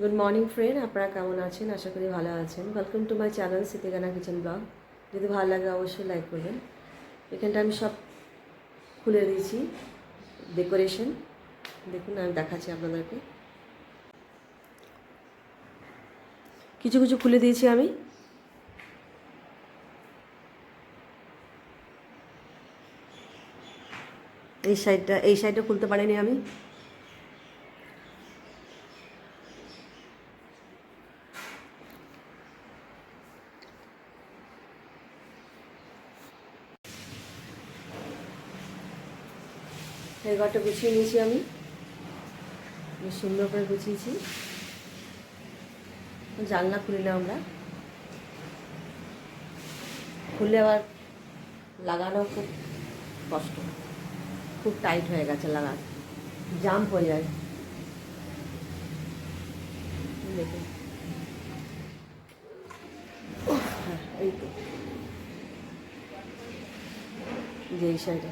Good morning friend আপনারা কেমন আছেন? আশা করি ভালো আছেন। ওয়েলকাম টু মাই চ্যানেল সিতিগানা কিচেন ব্লগ যদি ভালো লাগে, অবশ্যই লাইক করবেন। এখানটা আমি সব খুলে দিয়েছি। ডেকোরেশন দেখুন, আমি দেখাচ্ছি আপনাদেরকে। কিছু কিছু খুলে দিয়েছি আমি। এই সাইডটা এই সাইডটা খুলতে পারিনি আমি। এই ঘরটা গুছিয়ে নিয়েছি আমি। সুন্দর করে গুছিয়েছি। জানলা খুলিলাম আমরা। খুলে আবার লাগানো খুব কষ্ট। খুব টাইট হয়ে গেছে লাগা জাম্প হয়ে যায়। দেখুন। এই তো। যে এই সাইডে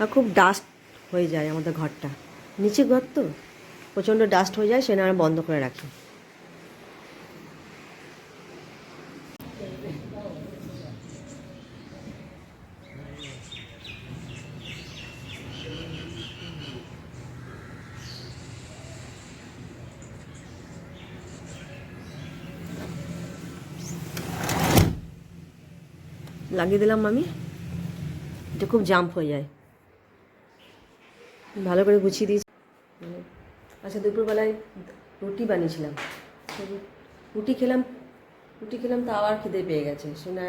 আর খুব ডাস্ট হয়ে যায় আমাদের ঘরটা। নিচে ঘর তো, প্রচণ্ড ডাস্ট হয়ে যায় সেটা আমরা বন্ধ করে রাখি। লাগিয়ে দিলাম আমি এটা খুব জাম্প হয়ে যায়। ভালো করে গুছিয়ে দিয়েছি। আচ্ছা দুপুরবেলায় রুটি বানিয়েছিলাম। রুটি খেলাম রুটি খেলাম তো আবার খিদে পেয়ে গেছে। শুনে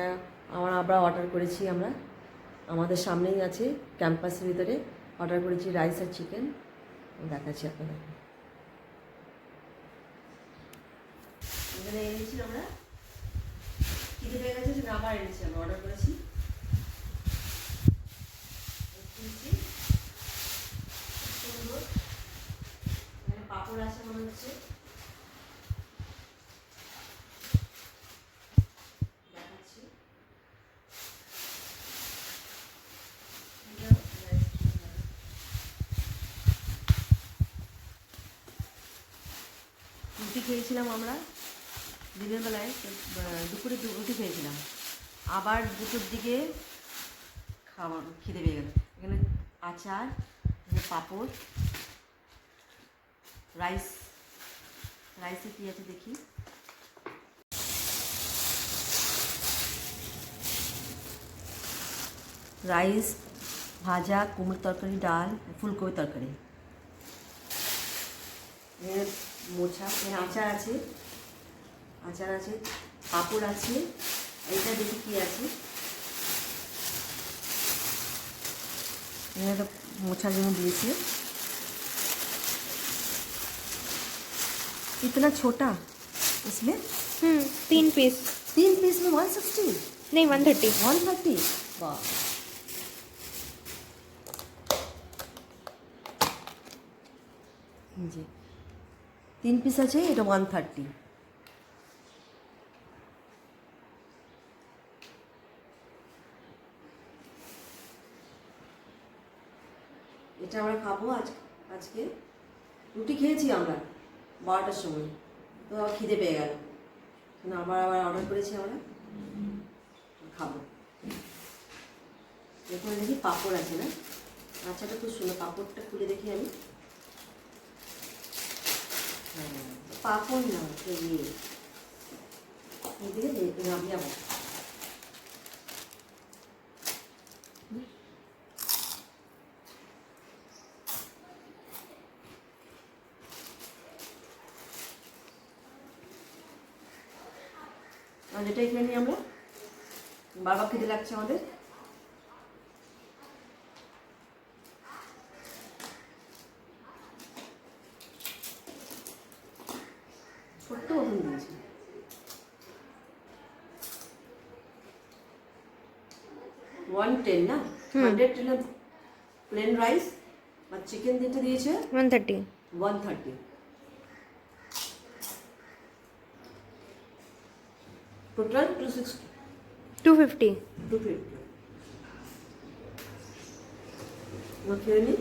আমার আবার অর্ডার করেছি আমরা। আমাদের সামনেই আছে ক্যাম্পাসের ভিতরে। অর্ডার করেছি রাইস আর চিকেন দেখাচ্ছি আপনাদের। এখানে এনেছি আমরা। খিদে পেয়ে গেছে সেটা আবার এনেছি, আমরা অর্ডার করেছি এনেছি। সুন্দর এখানে পাপড় আছে মনে হচ্ছে দেখাচ্ছি রুটি খেয়েছিলাম আমরা, দিনের বেলায় দুপুরে রুটি খেয়েছিলাম। আবার দুপুর দিকে খাওয়া, খিদে পেয়ে গেল এখানে আচার পাঁপড়, রাইস, রাইসে কী আছে দেখি? রাইস, ভাজা, কুমড়োর তরকারি, ডাল ফুলকপি তরকারি। মোছা এখানে আচার আছে আচার আছে পাঁপড় আছে এইটা দেখি কি আছে এখানে একটা মোছার জন্য দিয়েছে इतना छोटा इसमें हम्म तीन पीस तीन पीस में वन सिक्सटी नहीं वन थर्टी वन थर्टी वाह জি তিন পিস আছে, এটা ওয়ান থার্টি এটা আমরা খাব আজ আজকে। রুটি খেয়েছি আমরা, বারোটার সময়। তো খিদে পেয়ে গেল। আবার আবার অর্ডার করেছি আমরা? খাব। এরপরে দেখি পাঁপড় আছে না? আচ্ছাটা খুব সুন্দর, পাঁপড়টা খুলে দেখি আমি। পাঁপড় না ইয়ে এদিকে যাব আর এটা এখানে আমরা বারবার খেতে লাগছে আমাদের ওয়ান টেন না হান্ড্রেড টেন প্লেন রাইস আর চিকেন দিতে দিয়েছে one thirty one thirty total two sixty two fifty two fifty খেয়ে নিই